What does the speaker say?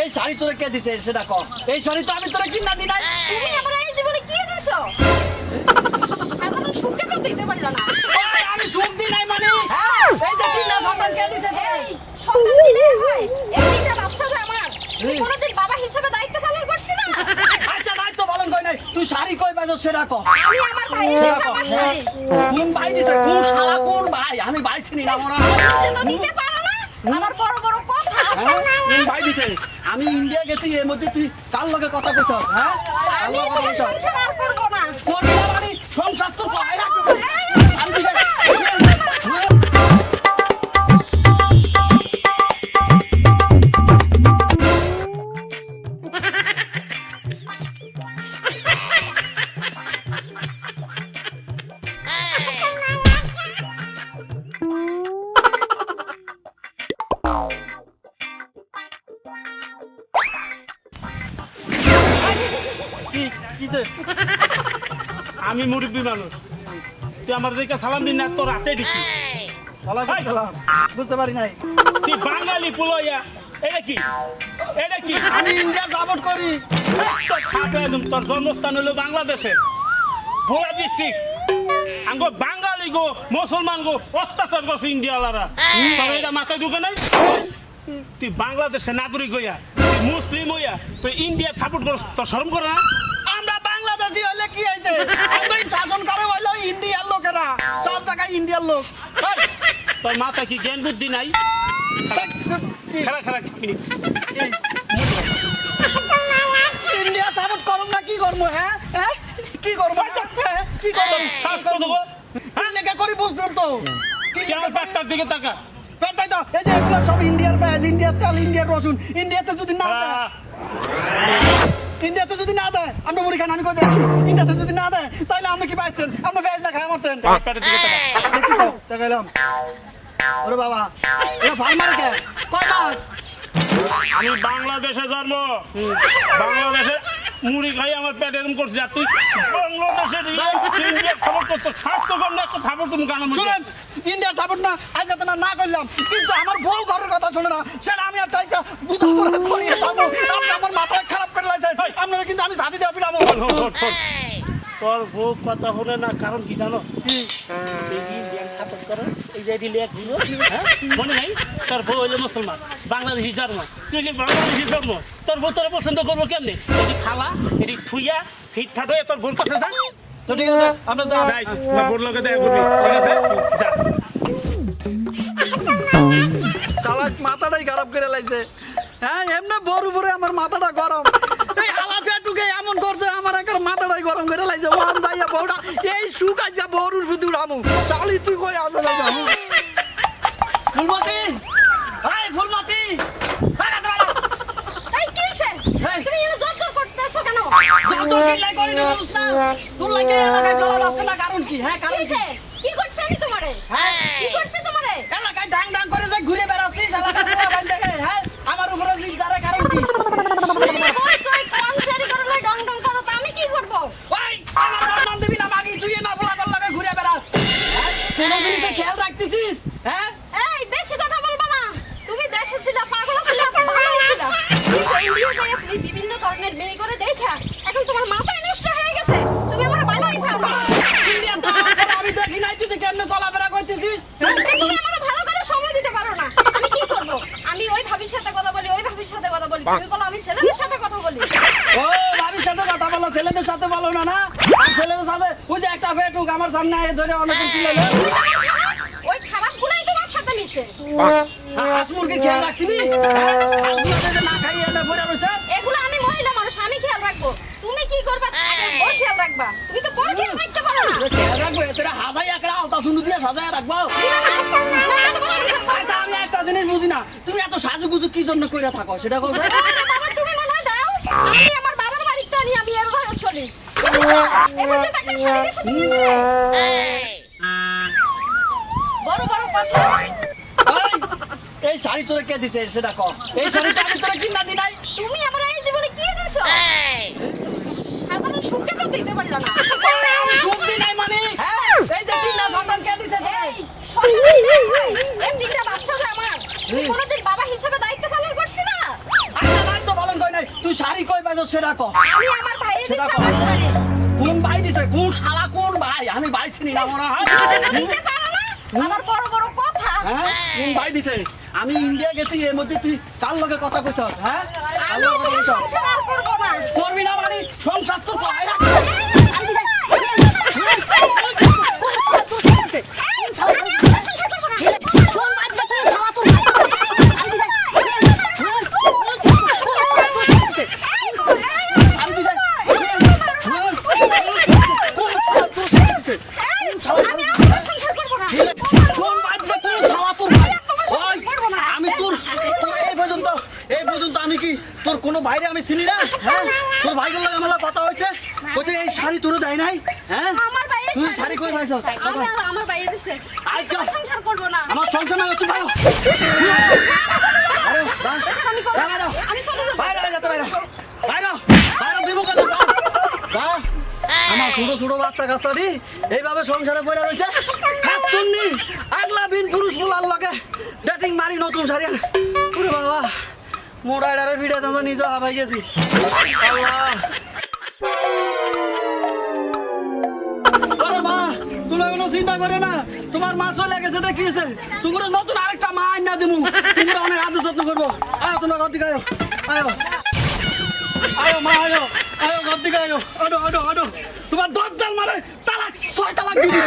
এই শাড়ি তোরে কে দিছে? সেটা ক। এই শাড়ি তো আমি তোরে কিনা দি নাই। তুমি আমার এই জীবনে কি দিছো? এখনও সুখে তো দিতে পারল না। আমি সুখ দি নাই মানে? হ্যাঁ, এই যে কিনা সন্তান কে দিছে? সন্তান দিলে হয়। এই তিনটা বাচ্চা যে আমার কোনোদিন বাবা হিসেবে দায়িত্ব পালন করছি না। আচ্ছা তো পালন কই নাই। তুই শাড়ি কই বাজো সেটা ক। আমি আমার ভাইয়ের দিছি আমার শাড়ি। কোন ভাই দিছে? কোন শালা কোন ভাই? আমি ভাই চিনি না মোরা তো দিতে পারো না। আমার বড় বড় হ্যাঁ? ভাই দিছে। আমি ইন্ডিয়া গেছি এর মধ্যে তুই কার লগে কথা কইছ হ্যাঁ? আমি সংসার আর করব না। কি কিছে আমি মুরব্বী মানুষ। তুই আমার দিকে সালাম দিন না তোর রাতে দিচ্ছি সালাম বুঝতে পারি নাই। তুই বাঙালি পুলইয়া। এটা কি? এটা কি? আমি ইন্ডিয়া সাপোর্ট করি। তোর খাপে একদম তোর জন্মস্থান হলো বাংলাদেশে। ভোলা ডিস্ট্রিক্ট আঙ্গো বাঙালি গো মুসলমান গো অত্যাচার করছে ইন্ডিয়ালারা তোর এটা মাথায় ঢুকে নাই? তুই বাংলাদেশের নাগরিক হইয়া তুই মুসলিম হইয়া তুই ইন্ডিয়া সাপোর্ট করছ তোর শরম করে না? বাংলাদেশি কি হয়েছে? শাসন করে হইল ইন্ডিয়ার লোকেরা। সব জায়গায় ইন্ডিয়ার লোক। তোর মাথায় কি জ্ঞান বুদ্ধি নাই? কি- খারা খারা ইন্ডিয়া সাপোর্ট করুন না কি করব হ্যাঁ? হ্যাঁ? কি করব হ্যাঁ? কি করব? শ্বাস করে দেবো হ্যাঁ? লেখা করি বুঝতেন তো? পেটটার দিকে তাকা। পেটাই তো এই যে এগুলো সব ইন্ডিয়ার পেঁয়াজ ইন্ডিয়ার তেল ইন্ডিয়ার রসুন। ইন্ডিয়াতে যদি না ইন্ডিয়াতে যদি না দেয় আমরা মুড়ি খান আমি কই দেয় ইন্ডিয়াতে যদি না দেয় তাহলে আপনি কি পাইতেন পেঁয়াজ না খাই মারতেন? পেটের দেখছি তো দেখাইলাম। ওরে বাবা এটা ফার্মার কে? কয় মাস? আমি বাংলাদেশে জন্ম। বাংলাদেশে মুড়ি খাই আমার পেট এরকম করছে। আর তুই বাংলাদেশের ইন্ডিয়া খবর করতো স্বাস্থ্য কর না একটা খবর তুমি কানে মুখে শুনেন ইন্ডিয়ার সাপোর্ট না আজ যাতে না না করলাম। কিন্তু আমার বউ ঘরের কথা শুনে না সেটা আমি আর তাইকা বুঝা পড়া করিয়ে থাকব আমার মাথায় আপনারা কিন্তু আমি সাথে শোন, শোন। তোর বউ কথা হলে না কারণ কি জানো? এই যে লেখ হ্যাঁ? মনে নাই? তোর বউ হইলে মুসলমান বাংলাদেশি জন্ম। তুই কি বাংলাদেশি জন্ম? তোর বউ তোর পছন্দ করব কেমনে? এটি খালা এটি থুইয়া ফিট ফাট হয়ে তোর বোর কাছে যা। তো ঠিক আছে আমরা যাও যাইস তোর দেখা করবি ঠিক আছে? যা। চালাক মাথাটাই খারাপ করে লাইছে। হ্যাঁ এমনি বড় উপরে আমার মাথাটা গরম। এই আলাফিয়া টুকে এমন করছে আমার একার মাথাটাই গরম করে লাইছে। ওয়ান যাইয়া বউটা এই সুখ আইয়া বড়ুর ফুদু রামু চালি তুই কই আসবে না যামু ফুলমতি! ফুলমতি! কি? এই। করি না বুঝছ না তোর লাগে এলাকায় চলা যাচ্ছে না কারণ কি? হ্যাঁ কারণ কি? হ্যাঁ? এই বেশি কথা বলবা না। তুমি দেশে ছিলা পাগল ছিলা ভালো ছিলা। কিন্তু ইন্ডিয়া যায় তুমি বিভিন্ন ধরনের মেয়ে করে দেখা এখন তোমার মাথায় নষ্ট হয়ে গেছে। তুমি আমার ভালোই ভালো। ইন্ডিয়ান তো আমার কথা আমি দেখি নাই তুই কেমনে চলাফেরা করতেছিস? তুমি আমার ভালো করে সময় দিতে পারো না। আমি কি করব? আমি ওই ভাবির সাথে কথা বলি ওই ভাবির সাথে কথা বলি। তুমি বলো আমি ছেলেদের সাথে কথা বলি। ও ভাবির সাথে কথা বলো ছেলেদের সাথে বলো না না? ছেলেদের সাথে ওই যে একটা ফেটুক আমার সামনে ধরে অনেকক্ষণ চিল্লাইলো সাথে মিশে। হাঁস মুরগির খেয়াল রাখছিবি হ্যাঁ? হাঁসগুলো যে না? খাইয়ে এনে পড়ে রয়েছে এগুলো আমি মহিলা মানুষ আমি খেয়াল রাখব। তুমি কি করবা? ওর খেয়াল রাখবা। তুমি তো কোন খেয়াল রাখতে পারো না। খেয়াল রাখব এতে হাজাই একটা আলতা শুনু দিয়ে সাজায় রাখব। আচ্ছা আমি একটা জিনিস বুঝি না। তুমি এত সাজুগুজু কি জন্য কইরা থাকো সেটা কও বাবা তুমি মনে হয় দাও আমি আমার বাবার বাড়িতে আনি আমি এভাবে চলি। এবার তুমি? আমারে। বড় বড় কথা এই, শাড়ি তোরে কে দিছে? সেটা কও এই শাড়ি আমি তোরে কিনা দি নাই। তুমি আমার এই জীবনে কি দিছো সাধারণ সুখে তো দিতে পারল না? সুখ দি নাই মানে? হ্যাঁ। এই যে তিনটা সন্তান কে দিছে এই তিনটা বাচ্চা যে আমার। কোনোদিন বাবা হিসেবে দায়িত্ব পালন করছি না? আচ্ছা নাই। তুই শাড়ি কই পাইছ সেটা ক। আমি আমার ভাইয়ের দিছি আমার শাড়ি। কোন ভাই দিছে? কোন শালা কোন ভাই? আমি ভাই চিনি না মনে হয়। আমার বড় বড় কথা। হ্যাঁ? ভাই দিছে। আমি ইন্ডিয়া গেছি এর মধ্যে তুই কার লগে কথা কইছ হ্যাঁ? আমি সংসার আর করব না। করবি না মানে সংসার তো কর শাড়ি আমি কি তোর কোনো ভাইরে আমি চিনি না হ্যাঁ তোর ভাইগুলো লাগে আমার কথা হয়েছে বলছে এই শাড়ি তোর দেয় নাই হ্যাঁ আমার ভাইয়ের তুই শাড়ি কই আমি আমার দিছে সংসার করব না আমার সংসার না তুই বাইরে সংসার আমি করব আমি চলে যাব বাইরে যেতে বাইরে বাইরে বাইরে দিব কত যা আমার ছোট ছোট বাচ্চা কাচ্চাটি এইভাবে সংসারে পড়ে রয়েছে খাচ্ছন্নি আগলা বিন পুরুষ ফুলার লগে ডেটিং মারি নতুন শাড়ি আনে। ওরে বাবা মোটা এটারে ভিড়ে তো নিজে হাবাই গেছি। আল্লাহ। কোনো চিন্তা করে না। তোমার মা চলে গেছে দেখি তোমার নতুন আরেকটা মা আইনা দিমু। তোমরা অনেক আদর যত্ন করব আয় তোমরা ঘর দিকে আয়ো আয়ো আয়ো মা আয়ো আয়ো ঘর দিকে আয়ো আডো আডো আডো তোমার দশ জাল মারে তালাক ছয় তালাক দিবি